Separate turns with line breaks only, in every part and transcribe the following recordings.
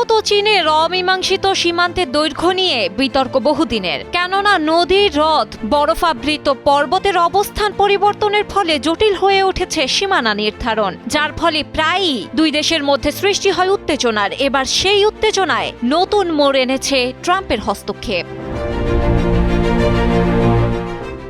ভারত ও চীনের অমীমাংসিত সীমান্তের দৈর্ঘ্য নিয়ে বিতর্ক বহুদিনের। কেননা নদীর হ্রদ, বরফাবৃত পর্বতের অবস্থান পরিবর্তনের ফলে জটিল হয়ে উঠেছে সীমানা নির্ধারণ, যার ফলে প্রায়ই দুই দেশের মধ্যে সৃষ্টি হয় উত্তেজনার। এবার সেই উত্তেজনায় নতুন মোড় এনেছে ট্রাম্পের হস্তক্ষেপ।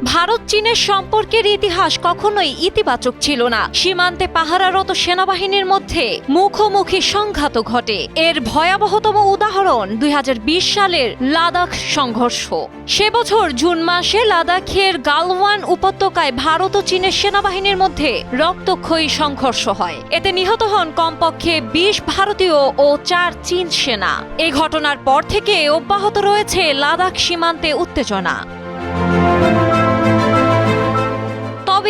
ভারত চীনের সম্পর্কের ইতিহাস কখনোই ইতিবাচক ছিল না। সীমান্তে পাহারারত সেনাবাহিনীর মধ্যে মুখোমুখি সংঘাত ঘটে। এর ভয়াবহতম উদাহরণ দুই হাজার বিশ সালের লাদাখ সংঘর্ষ। সে বছর জুন মাসে লাদাখের গালওয়ান উপত্যকায় ভারত ও চীনের সেনাবাহিনীর মধ্যে রক্তক্ষয়ী সংঘর্ষ হয়। এতে নিহত হন কমপক্ষে বিশ ভারতীয় ও চার চীন সেনা। এই ঘটনার পর থেকে অব্যাহত রয়েছে লাদাখ সীমান্তে উত্তেজনা।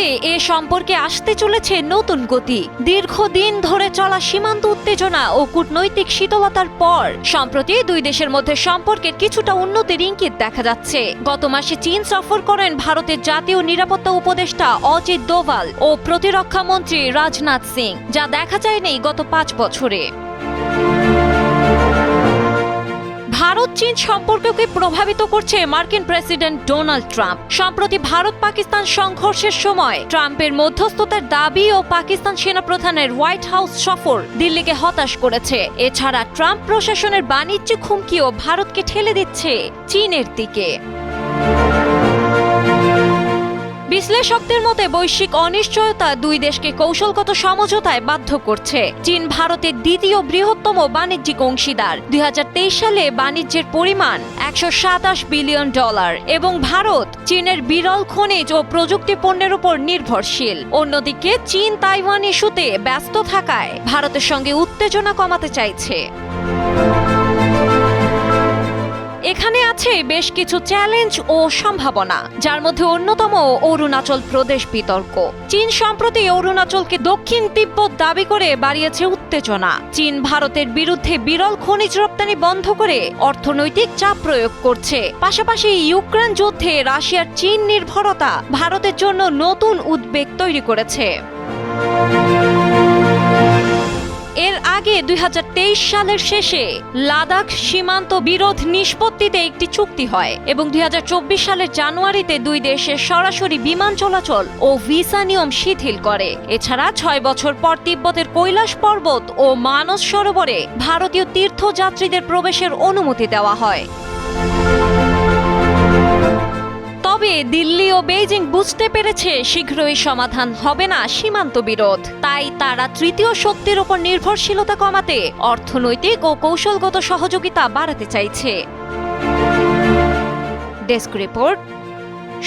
তবে এ সম্পর্কে আসতে চলেছে নতুন গতি। দীর্ঘদিন ধরে চলা সীমান্ত উত্তেজনা ও কূটনৈতিক শীতলতার পর, সম্প্রতি দুই দেশের মধ্যে সম্পর্কের কিছুটা উন্নতির ইঙ্গিত দেখা যাচ্ছে। গত মাসে চীন সফর করেন ভারতের জাতীয় নিরাপত্তা উপদেষ্টা অজিত দোভাল ও প্রতিরক্ষা মন্ত্রী রাজনাথ সিং, যা দেখা যায়নি গত পাঁচ বছরে। ভারত, চীন সম্পর্ককে প্রভাবিত করছে মার্কিন প্রেসিডেন্ট ডোনাল্ড ট্রাম্প। সম্প্রতি ভারত, পাকিস্তান সংঘর্ষের সময় ট্রাম্পের মধ্যস্থতার দাবি ও পাকিস্তান সেনাপ্রধানের হোয়াইট হাউস সফর দিল্লিকে হতাশ করেছে। এছাড়া ট্রাম্প প্রশাসনের বাণিজ্যিক হুমকিও ভারতকে ঠেলে দিচ্ছে চীনের দিকে। বিশ্লেষকদের মতে বৈশ্বিক অনিশ্চয়তা দুই দেশকে কৌশলগত সমঝোতায় বাধ্য করছে। চীন ভারতের দ্বিতীয় বৃহত্তম বাণিজ্যিক অংশীদার। দুই হাজার তেইশ সালে বাণিজ্যের পরিমাণ একশো সাতাশ বিলিয়ন ডলার এবং ভারত চীনের বিরল খনিজ ও প্রযুক্তি পণ্যের উপর নির্ভরশীল। অন্যদিকে চীন তাইওয়ান ইস্যুতে ব্যস্ত থাকায় ভারতের সঙ্গে উত্তেজনা কমাতে চাইছে। এখানে আছে বেশ কিছু চ্যালেঞ্জ ও সম্ভাবনা, যার মধ্যে অন্যতম অরুণাচল প্রদেশ বিতর্ক। চীন সম্প্রতি অরুণাচলকে দক্ষিণ তিব্বত দাবি করে বাড়িয়েছে উত্তেজনা। চীন ভারতের বিরুদ্ধে বিরল খনিজ রপ্তানি বন্ধ করে অর্থনৈতিক চাপ প্রয়োগ করছে। পাশাপাশি ইউক্রেন যুদ্ধে রাশিয়ার চীন নির্ভরতা ভারতের জন্য নতুন উদ্বেগ তৈরি করেছে। এর আগে দুই হাজার তেইশ সালের শেষে লাদাখ সীমান্ত বিরোধ নিষ্পত্তিতে একটি চুক্তি হয় এবং দুই হাজার চব্বিশ সালের জানুয়ারিতে দুই দেশের সরাসরি বিমান চলাচল ও ভিসা নিয়ম শিথিল করে। এছাড়া ছয় বছর পর তিব্বতের কৈলাস পর্বত ও মানস সরোবরে ভারতীয় তীর্থযাত্রীদের প্রবেশের অনুমতি দেওয়া হয়। তবে দিল্লি ও বেইজিং বুঝতে পেরেছে শীঘ্রই সমাধান হবে না সীমান্ত বিরোধ। তাই তারা তৃতীয় শক্তির উপর নির্ভরশীলতা কমাতে অর্থনৈতিক ও কৌশলগত সহযোগিতা বাড়াতে চাইছে। ডেস্ক রিপোর্ট,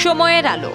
সময়ের আলো।